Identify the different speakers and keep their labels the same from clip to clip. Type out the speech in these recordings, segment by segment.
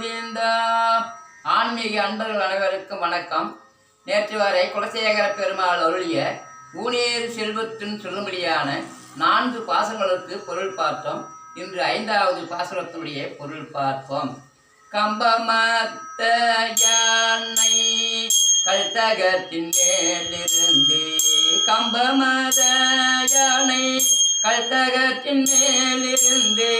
Speaker 1: கோவிந்தா ஆன்மீக அன்பர்கள் அனைவருக்கும் வணக்கம். நேற்று வரை குலசேகர பெருமாள் அருளிய ஊனேறு செல்வத்தின் சொல்லும்படியான நான்கு பாசங்களுக்கு பொருள் பார்த்தோம். இன்று ஐந்தாவது பாசுரத்தினுடைய பொருள் பார்ப்போம். கம்பமத்த யானை கல்தகத்தின் மேலிருந்து. கம்பமத யானை கல்தகத்தின் மேலிருந்து.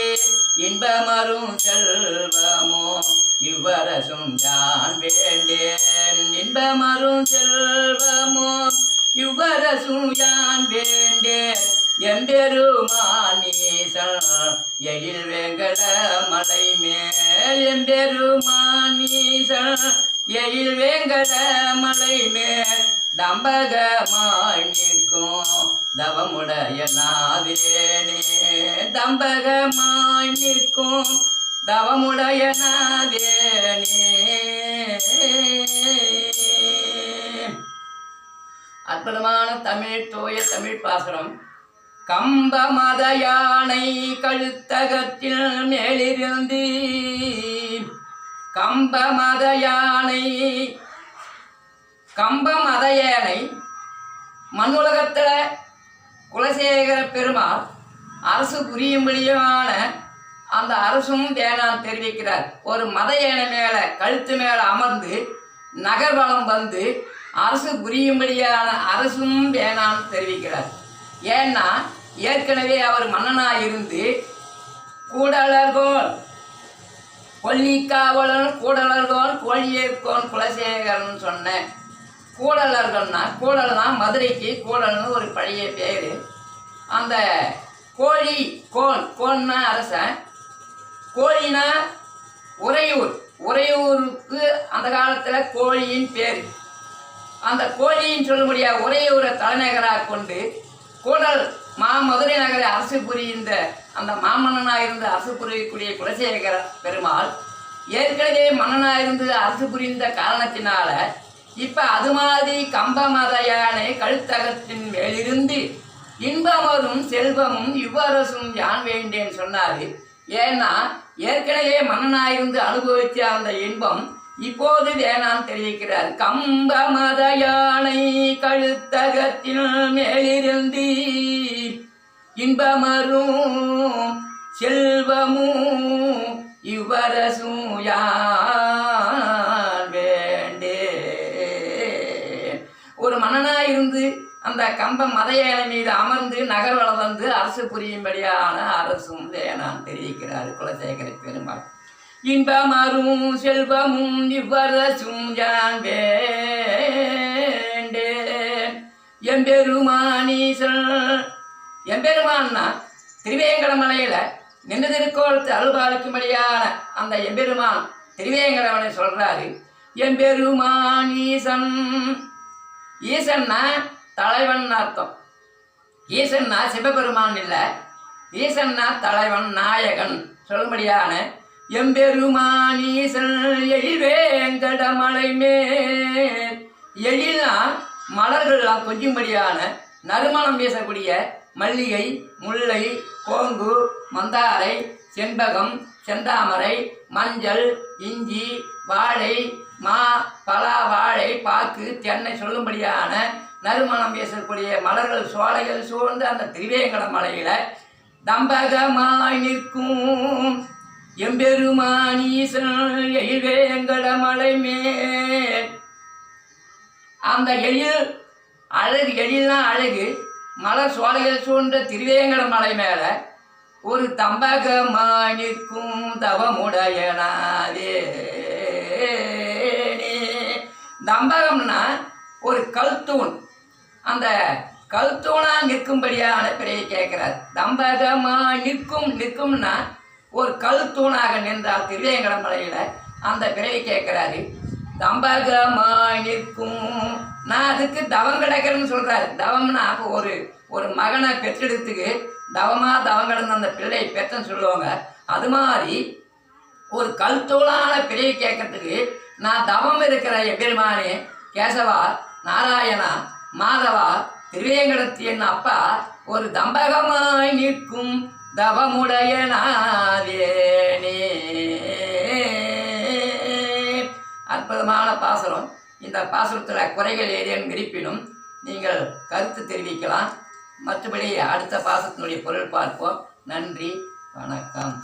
Speaker 1: இன்பமரும் செல்வமோ இவ்வரசும் யான் வேண்டேன். இன்பமரும் செல்வமோ இவ்வரசும் யான் வேண்டேன். எம்பெருமானீசன் எழில் வெங்கட மலை மேல் எம்பெருமானீசன் எயில் வேங்கட மலை மேல் தம்பகமாய் நிற்கும் தவமுடைய நாதேனே தம்பகமாய் நிற்கும் தவமுடைய நாதேனே அற்புதமான தமிழ் தூய தமிழ் பாசுரம். கம்ப மத யானை கழுத்தகத்தில் மேலிருந்து கம்ப மத யானை கம்ப மத யானை மண்ணுலகத்தில் குலசேகர பெருமாள் அரசு புரியும்படியான அந்த அரசும் வேணாம் தெரிவிக்கிறார். ஒரு மத மேலே கழுத்து மேலே அமர்ந்து நகர்வலம் வந்து அரசு புரியும்படியான அரசும் வேணாம் தெரிவிக்கிறார். ஏன்னா ஏற்கனவே அவர் மன்னனாக இருந்து கூடலர்கோன் கொல்லிக்காவலன் கூடலர்கோன் கோழியேற்கோன் குலசேகரன் சொன்னேன். கூடலர்கள்னா கூடல்னா மதுரைக்கு கூடல்னு ஒரு பழைய பேர். அந்த கோழி கோன் கோன்னா அரசன். கோழினா உறையூர் உறையூருக்கு அந்த காலத்தில் கோழியின் பேர். அந்த கோழின்னு சொல்ல முடியாது உறையூரை தலைநகராக கொண்டு கூடல் மா மதுரை நகர அரசு புரிகின்ற அந்த மாமன்னனாக இருந்து அரசு புரியக்கூடிய குலசேகர பெருமாள் ஏற்கனவே மன்னனாக இருந்து அரசு புரிந்த காரணத்தினால இப்போ அது மாதிரி கம்ப மதையானை கழுத்தகத்தின் மேலிருந்து இன்பமரும் செல்வமும் இவ்வரசும் யான் வேண்டேன் சொன்னார். ஏன்னா ஏற்கனவே மன்னனாயிருந்து அனுபவித்த அந்த இன்பம் இப்போது வேணாம் தெரிவிக்கிறார் கம்ப மத யானை கழுத்தகத்தில் மேலிருந்து இன்பமரும் செல்வமும் இவ்வரசும் யான் வேண்டே ஒரு மன்னனாக இருந்து அந்த கம்ப மதையேலை மீது அமர்ந்து நகர்வலம் வந்து அரசு புரியும்படியான அரசும் வேணாம் தெரிவிக்கிறார் குலசேகர பெருமாள். இன்பமரும் செல்வமும் இவ்வரசும் யான் வேண்டே. எம்பெருமானீசன் எம்பெருமான்னா திருவேங்கடமலையில் நின்று திருக்கோலத்து அருள்பாலிக்கும்படியான அந்த எம்பெருமான் திருவேங்கடமலை சொல்றாரு. எம்பெருமான் ஈசன் ஈசன்னா தலைவன் அர்த்தம். ஈசன்னா சிவபெருமான் இல்லை ஈசன்னா தலைவன் நாயகன் சொல்லும்படியான எம்பெருமான் எழில்வேங்கட மலை மேல் எழில்னா மலர்கள்லாம் கொஞ்சும்படியான நறுமணம் வீசக்கூடிய மல்லிகை முல்லை கோங்கு மந்தாரை செண்பகம் செந்தாமரை மஞ்சள் இஞ்சி வாழை மா பலா வாழை பாக்கு தென்னை சொல்லும்படியான நறுமணம் வீசக்கூடிய மலர்கள் சோலைகள் சூழ்ந்து அந்த திரிவேங்கட மலையில் தம்பகமாய் நிற்கும். எம்பெருமானீசன் எழில்வேங்கட மலை மேல் அந்த எழில் அழகு எழில்னா அழகு மலர் சோலைகள் சூழ்ந்த திருவேங்கட மலை மேலே ஒரு தம்பகமாய் நிற்கும் தவமுடையனாதே. தம்பகம்னா ஒரு கல்தூண். அந்த கல்தூணா நிற்கும்படியான பிறையை கேட்கிறார் தம்பகமாய் நிற்கும் நிற்கும்னா ஒரு கல் தூணாக நின்றால் திருவேங்கட மலையில் அந்த பிறவி கேட்குறாரு தம்பகமாய் நிற்கும். நான் அதுக்கு தவம் கிடக்கிறேன்னு சொல்கிறாரு தவம்னா அப்போ ஒரு ஒரு மகனை பெற்றெடுத்துக்கு தவமாக தவம் கிடந்த அந்த பிள்ளை பெற்றன்னு சொல்லுவாங்க. அது மாதிரி ஒரு கல்தூளான பிறவி கேட்கறதுக்கு நான் தவம் இருக்கிற எம்பெருமானே கேசவா நாராயணா மாதவா திருவேங்கடத்து என் அப்பா ஒரு தம்பகமாய் நிற்கும் தவமுடைய நாதேனே. அற்புதமான பாசுரம். இந்த பாசுரத்தில் குறைகள் ஏதேனும் இருப்பினும் நீங்கள் கருத்து தெரிவிக்கலாம். மற்றபடி அடுத்த பாசத்தினுடைய பொருள் பார்ப்போம். நன்றி வணக்கம்.